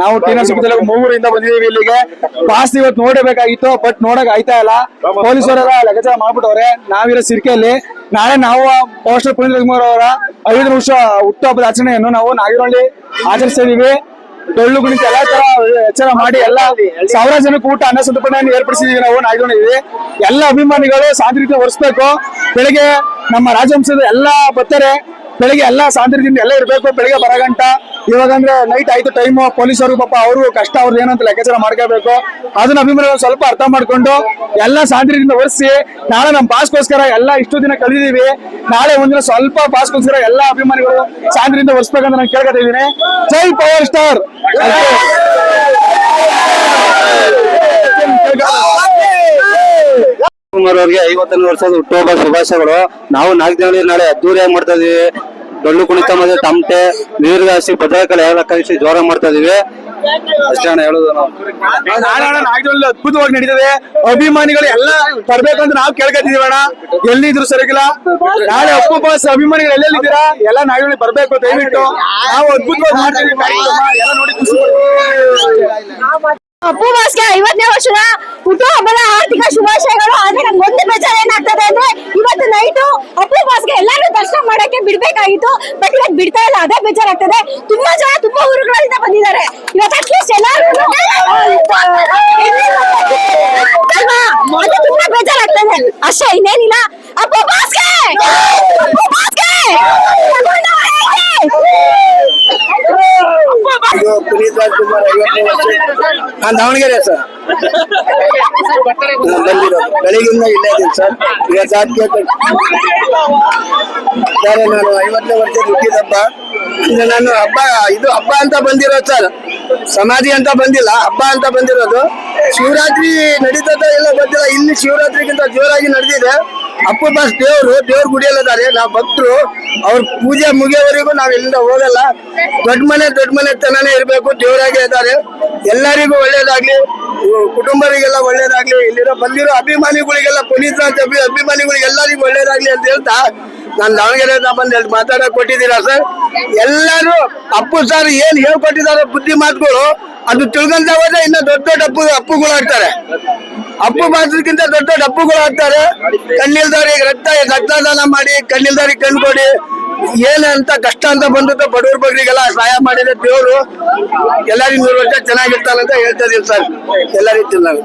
ನಾವು ಟಿನ ನರಸೀಪುರದಲ್ಲಿ ಮೂವರಿಂದ ಬಂದಿದ್ದೀವಿ ಇಲ್ಲಿಗೆ. ಪಾಸ್ ಇವತ್ತು ನೋಡಬೇಕಾಗಿತ್ತು ಬಟ್ ನೋಡಕ್ ಆಯ್ತಾ ಇಲ್ಲ. ಪೊಲೀಸರೆಲ್ಲ ಲೆಕ್ಕಾಚಾರ ಮಾಡ್ಬಿಟ್ಟವ್ರೆ. ನಾವಿರೋ ಸಿರ್ಕೆಯಲ್ಲಿ. ನಾಳೆ ನಾವು ಪೋಸ್ಟರ್ ಪುನೀತ್ ರಾಜ್ಕುಮಾರ್ ಅವರ ಐದು ವರ್ಷ ಹುಟ್ಟುಹಬ್ಬದ ಆಚರಣೆಯನ್ನು ನಾವು ನಾಗಿರಳ್ಳಿ ಆಚರಿಸಿದೀವಿ ಡೊಳ್ಳು ಕುಣಿತ ಎಲ್ಲಾ ತರ ಎಚ್ಚರ ಮಾಡಿ ಎಲ್ಲ ಸಾವಿರ ಜನಕ್ಕೆ ಊಟ, ಅನ್ನ ಸಂತರ್ಪಣೆಯನ್ನು ಏರ್ಪಡಿಸಿದೀವಿ ನಾವು ನಾಗಿರಳ್ಳಿ ಎಲ್ಲ ಅಭಿಮಾನಿಗಳು ಶಾಂತಿ ಒರೆಸ್ಬೇಕು. ಬೆಳಿಗ್ಗೆ ನಮ್ಮ ರಾಜವಂಶದ ಎಲ್ಲಾ ಬರ್ತಾರೆ ಬೆಳಿಗ್ಗೆ ಎಲ್ಲ ಶಾಂತಿಯಿಂದ ಎಲ್ಲ ಇರಬೇಕು. ಬೆಳಿಗ್ಗೆ ಬರಗಂಟ. ಇವಾಗ ಅಂದ್ರೆ ನೈಟ್ ಆಯ್ತು ಟೈಮ್ ಪೊಲೀಸರು ಪಾಪ ಅವರು ಕಷ್ಟ ಅವ್ರದ್ದು ಏನಂತ ಲೆಕ್ಕಾಚಾರ ಮಾಡ್ಕೋಬೇಕು. ಅದನ್ನ ಅಭಿಮಾನಿಗಳು ಸ್ವಲ್ಪ ಅರ್ಥ ಮಾಡ್ಕೊಂಡು ಎಲ್ಲ ಶಾಂತಿಯಿಂದ ಒರೆಸಿ, ನಾಳೆ ನಮ್ಮ ಪಾಸ್ಗೋಸ್ಕರ ಎಲ್ಲ ಇಷ್ಟು ದಿನ ಕಳೆದಿದೀವಿ ನಾಳೆ ಒಂದಿನ ಸ್ವಲ್ಪ ಪಾಸ್ಗೋಸ್ಕರ ಎಲ್ಲ ಅಭಿಮಾನಿಗಳು ಶಾಂತಿಯಿಂದ ಒರೆಸ್ಬೇಕಂತ ನಾನು ಕೇಳ್ಕೊತಾ ಜೈ ಪವರ್ ಸ್ಟಾರ್ ಕುಮಾರ್ ಅವ್ರಿಗೆ ಐವತ್ತನೇ ವರ್ಷದ ಹುಟ್ಟುಹಬ್ಬ ಶುಭಾಶಯಗಳು. ನಾವು ನಾಲ್ಕು ದಿನ ನಾಳೆ ಅದ್ದೂರಿಯಾಗಿ ಮಾಡ್ತಾ ಇದೀವಿ. ಡೊಳ್ಳು ಕುಣಿತ ಮತ್ತೆ ತಮಟೆ ನೀರ್ಗಾಸಿ ಭದ್ರಕಲೆ ಎಲ್ಲ ಕಲಿಸಿ ಜೋರ ಮಾಡ್ತಾ ಇದೀವಿ. ಅಷ್ಟೇ ಅಣ್ಣ ಹೇಳೋದು ನಾವು. ಅದ್ಭುತವಾಗಿ ನಡೀತದೆ. ಅಭಿಮಾನಿಗಳು ಎಲ್ಲ ತರ್ಬೇಕಂತ ನಾವು ಕೇಳ್ಕೊತಿದೀವಿ ಅಣ್ಣ. ಎಲ್ಲಿದ್ರು ಸರಿಗಿಲ್ಲ. ನಾಳೆ ಅಪ್ಪು ಬಾಸ್ ಅಭಿಮಾನಿಗಳು ಎಲ್ಲೆಲ್ಲಿದ್ದೀರಾ ಎಲ್ಲ ನಾಯಿಗಳಿಗೆ ಬರ್ಬೇಕು ದಯವಿಟ್ಟು. ನಾವು ಅದ್ಭುತವಾಗಿ ಮಾಡ್ತೀವಿ. ಎಲ್ಲ ನೋಡಿ. ಅಪ್ಪು ಬಾಸ್ಗೆ ಐವತ್ತನೇ ವರ್ಷದ ಹುಟ್ಟುಹಬ್ಬದ ಆರ್ಥಿಕ ಶುಭಾಶಯಗಳು ಆದ್ರೆ ನಂಗೆ ಒಂದು ಬೇಜಾರ ಏನಾಗ್ತದೆ ಅಂದ್ರೆ ಇವತ್ತು ನೈಟು ಅಪ್ಪು ಬಾಸ್ಗೆ ಎಲ್ಲರೂ ದರ್ಶನ ಮಾಡಕ್ಕೆ ಬಿಡ್ಬೇಕಾಗಿತ್ತು ಬಟ್ ಇವತ್ತು ಬಿಡ್ತಾ ಇಲ್ಲ ಅದೇ ಬೇಜಾರಾಗ್ತದೆ ತುಂಬಾ ಜನ ತುಂಬಾ ಊರುಗಳಿಂದ ಬಂದಿದ್ದಾರೆ ಇವತ್ತು ಅಟ್ಲೀಸ್ಟ್ ಎಲ್ಲರೂ ಅದು ತುಂಬಾ ಬೇಜಾರಾಗ್ತದೆ ಅಷ್ಟೇ ಇನ್ನೇನಿಲ್ಲ ಅಪ್ಪು ಬಾಸ್ಗೆ ಅಪ್ಪು ಬಾಸ್ಗೆ ಕರ್ಕೊಂಡು ಹೋಗಿ. ಇದು ಪುನೀತ್ ರಾಜ್ಕುಮಾರ್ ಐವತ್ತನೇ ವರ್ಷ. ನಾನು ದಾವಣಗೆರೆ ಸರ್. ಬಂದಿರೋದು. ಬೆಳಿಗ್ಗಿಂದ ಇಲ್ಲೇ ಇದ್ದೀನಿ ಸರ್. ಈಗ ಕೇಳ್ಕೊಂಡು ಸರ್, ನಾನು ಐವತ್ತನೇ ವರ್ಷ ಹುಟ್ಟಿದ ಹಬ್ಬ ನಾನು ಹಬ್ಬ, ಇದು ಹಬ್ಬ ಅಂತ ಬಂದಿರೋದು ಸರ್. ಸಮಾಧಿ ಅಂತ ಬಂದಿಲ್ಲ, ಹಬ್ಬ ಅಂತ ಬಂದಿರೋದು. ಶಿವರಾತ್ರಿ ನಡೀತದ ಇಲ್ಲ, ಗೊತ್ತಿಲ್ಲ. ಇಲ್ಲಿ ಶಿವರಾತ್ರಿಗಿಂತ ಜೋರಾಗಿ ನಡೆದಿದೆ. ಅಪ್ಪು ಬಾಸ್ ದೇವರು, ದೇವ್ರ ಗುಡಿಯಲ್ಲಿದ್ದಾರೆ ನಾವು ಭಕ್ತರು, ಅವ್ರ ಪೂಜೆ ಮುಗಿಯೋವರೆಗೂ ನಾವು ಎಲ್ಲಿಂದ ಹೋಗಲ್ಲ. ದೊಡ್ಡ ಮನೆ ದೊಡ್ಡ ಮನೆ ತನೇ ಇರಬೇಕು, ದೇವರಾಗೆ ಇದ್ದಾರೆ ಎಲ್ಲರಿಗೂ ಒಳ್ಳೇದಾಗ್ಲಿ ಕುಟುಂಬರಿಗೆಲ್ಲ ಒಳ್ಳೇದಾಗ್ಲಿ, ಇಲ್ಲಿರೋ ಬಂದಿರೋ ಅಭಿಮಾನಿಗಳಿಗೆಲ್ಲ, ಪುನೀತ್ ರಾಜ್ ಅಭಿ, ಅಭಿಮಾನಿಗಳಿಗೆ ಎಲ್ಲರಿಗೂ ಒಳ್ಳೇದಾಗ್ಲಿ ಅಂತ ಹೇಳ್ತಾ ನಾನು ದಾವಣಗೆರೆ ಬಂದು ಹೇಳಿ, ಮಾತಾಡಕ್ ಕೊಟ್ಟಿದ್ದೀರಾ ಸರ್? ಎಲ್ಲರೂ ಅಪ್ಪು ಸರ್ ಏನ್ ಹೇಳ್ಕೊಟ್ಟಿದಾರೋ ಬುದ್ಧಿ ಮಾತುಗಳು, ಅದು ತಿಳ್ಕೊಂತ ಹೋದ್ರೆ ಇನ್ನೂ ದೊಡ್ಡ ದೊಡ್ಡ ಅಪ್ಪು, ಅಪ್ಪುಗಳಾಗ್ತಾರೆ. ಅಪ್ಪು ಮಾತ್ರಕ್ಕಿಂತ ದೊಡ್ಡ ದೊಡ್ಡ ಅಪ್ಪುಗಳು ಆಗ್ತಾರೆ ಕಣ್ಣಿಲ್ದವ್ರಿಗೆ ರಕ್ತ, ರಕ್ತದಾನ ಮಾಡಿ, ಕಣ್ಣಿಲ್ದವ್ರಿಗೆ ಕಣ್ ಕೊಡಿ. ಏನಂತ ಕಷ್ಟ ಅಂತ ಬಂದಿತ್ತು ಬಡವ್ರ ಬಗ್ರಿಗೆಲ್ಲ ಸಹಾಯ ಮಾಡಿದ್ರೆ ದೇವರು. ಎಲ್ಲರಿಗೂ ನೂರು ವರ್ಷ ಚೆನ್ನಾಗಿರ್ತಾನಂತ ಹೇಳ್ತಾ ಇದೀವಿ ಸರ್. ಎಲ್ಲರಿಗೂ ನಾನು